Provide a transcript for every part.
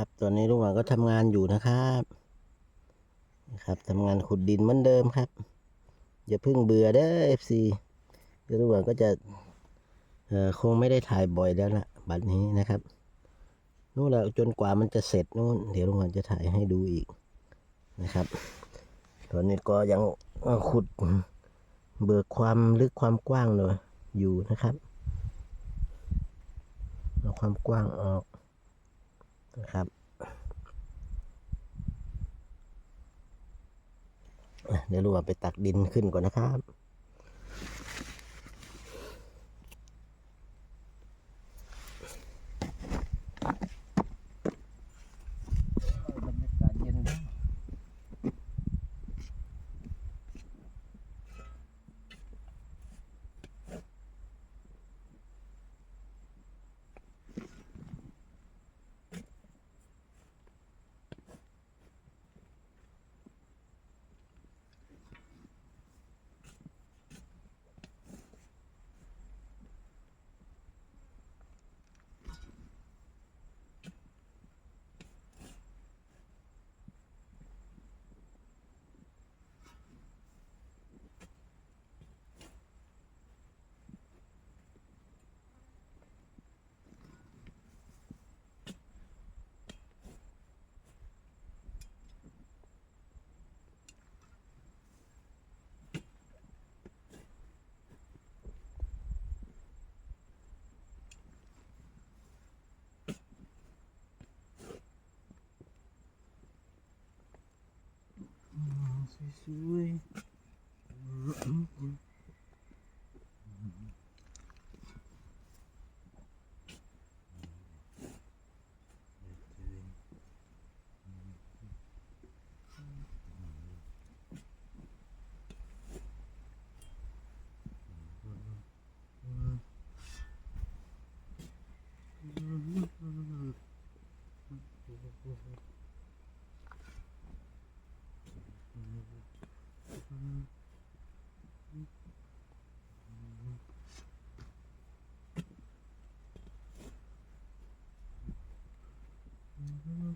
ครับตอนนี้ลุงหวังก็ทำงานอยู่นะครับนะครับทำงานขุดดินเหมือนเดิมครับอย่าเพิ่งเบื่อเด้อ FC เดี๋ยวลุงหวังก็จะเอ่อคงไม่ได้ถ่ายบ่อยแล้วล่ะบัดนี้นะครับนู่นแหละจนกว่ามันจะเสร็จนู่นเดี๋ยวลุงหวังจะถ่ายให้ดูอีกนะครับตอนนี้ก็ยังขุดเบิกความลึกความกว้างหน่อยอยู่นะครับเอาความกว้างออก นะครับเดี๋ยวร่วังไปตักดินขึ้นก่อนนะครับ บรรยากาศเย็นแล้ว สว Mm-hmm.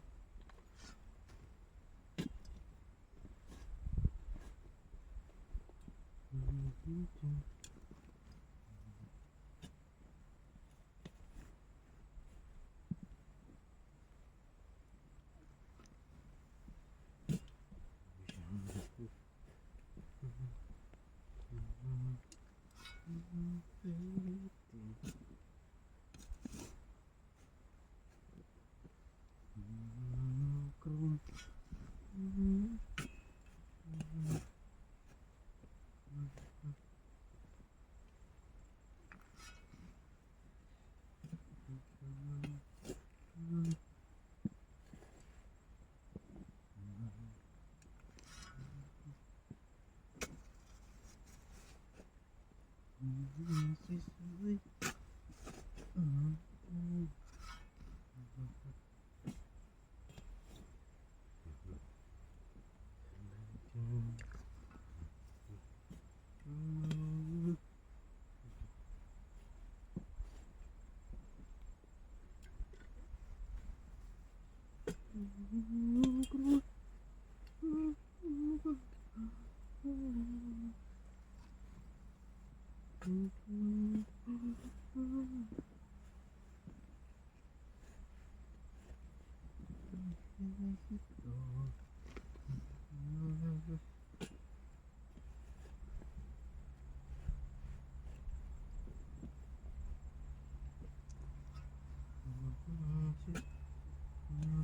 Ну, круто.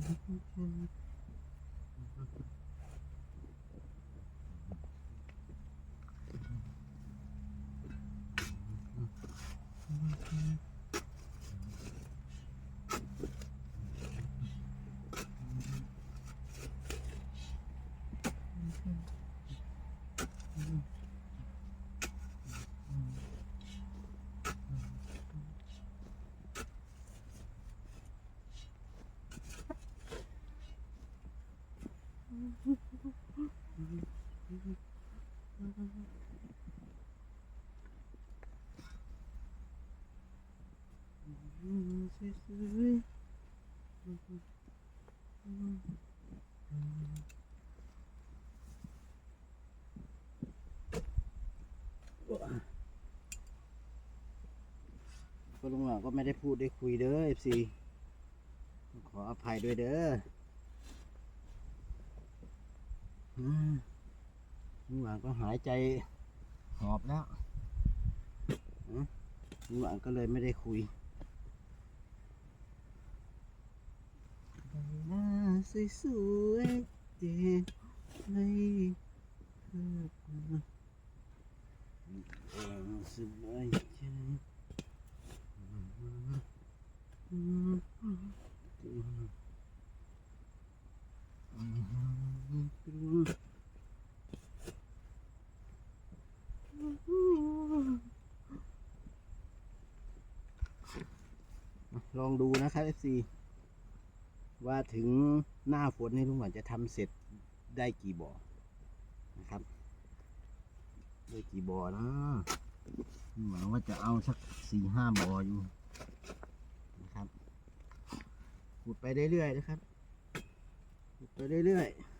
Mm-hmm. ก็ลุงหล่อก็ไม่ได้พูดได้คุยเด้อเอฟซีขออภัยด้วยเด้อลุงหว่งก็หายใจหอบแล้วลุงหว่งก็เลยไม่ได้คุย สวยๆเด็กไม่เพิ่มเองสบายใจลองดูนะครับ FC ว่าถึงหน้าฝนนี่ลุงหวานจะทำเสร็จได้กี่บ่อนะครับได้กี่บ่อนะลุงหวังว่าจะเอาสักสี่ห้าบ่ออยู่นะครับขุดไปเรื่อยๆนะครับขุดไปเรื่อยๆ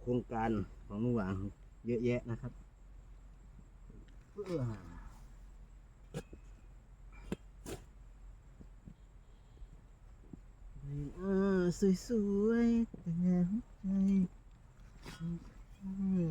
โครงการของลุงหวาง เยอะแยะนะครับเออสวยๆแต่หัวใจเออ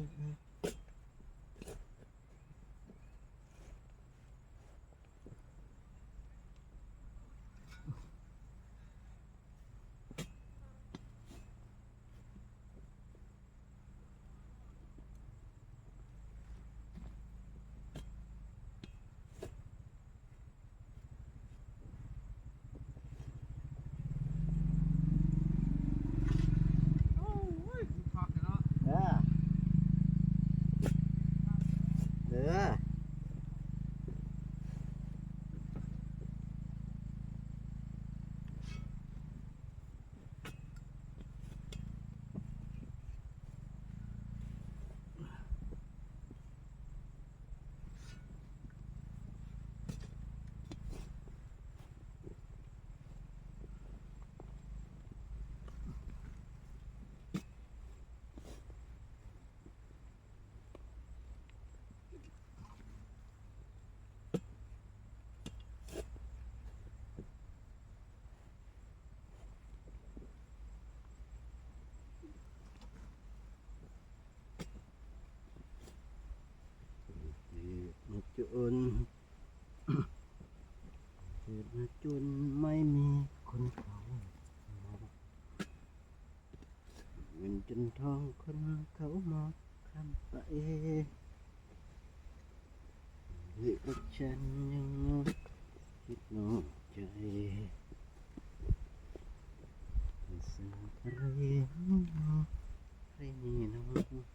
เออ มาจนเกิดมาจนไม่มีคนเขาเงินจนทองคนเขามองข้ามไปเหลือฉันยังคิดนอกใจสังอะไรใครนี่น้อง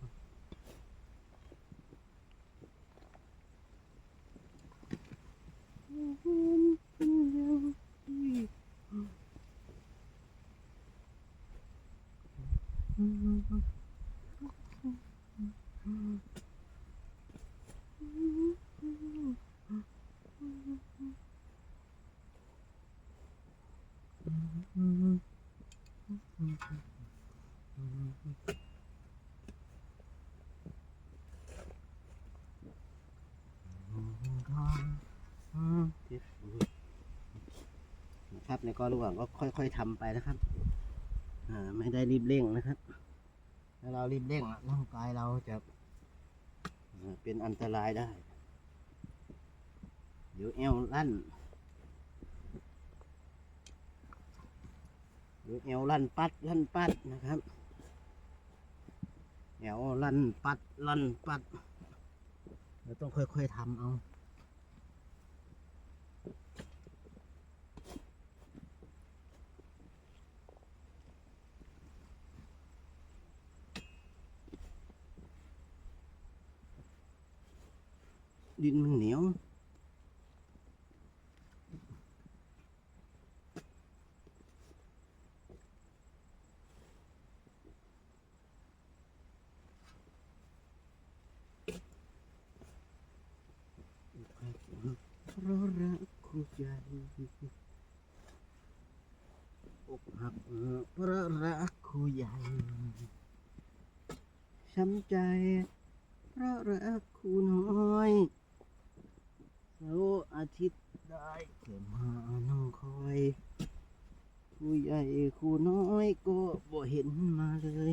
นะครับในก็ระหว่างก็ค่อย ๆทำไปนะครับ อ่า ไม่ได้รีบเร่งนะครับ ถ้าเรารีบเร่งอะร่างกายเราจะอ่าเป็นอันตรายได้ เดี๋ยวเอวลั่น เดี๋ยวเอวลั่นปัดลั่นปัดนะครับเอวลั่นปัดลั่นปัด เราต้องค่อยๆทำเอา ดินมันเหนียวเรารักคู่ใจอกหักเพราะรักคู่ใหญ่ช้ำใจเพราะรักคู่น้อย ร์อาทิตย์ได้เกิดมาน้องคอยครูใหญ่ครูน้อยก็บ่เห็นมาเลย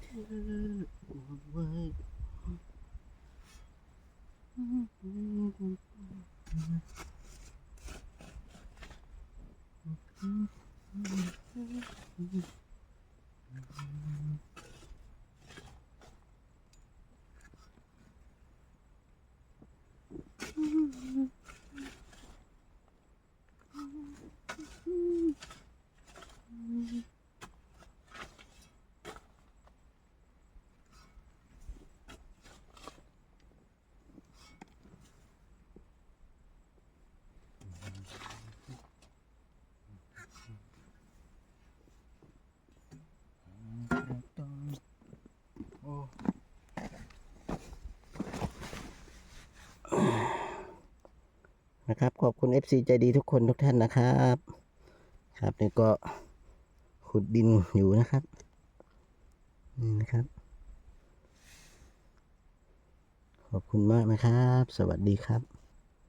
เธอเอาไว้ โอ้ นะครับ ขอบคุณ FC ใจดีทุกคนทุกท่านนะครับ ครับนี่ก็ขุดดินอยู่นะครับนี่นะครับ ขอบคุณมากนะครับ สวัสดีครับ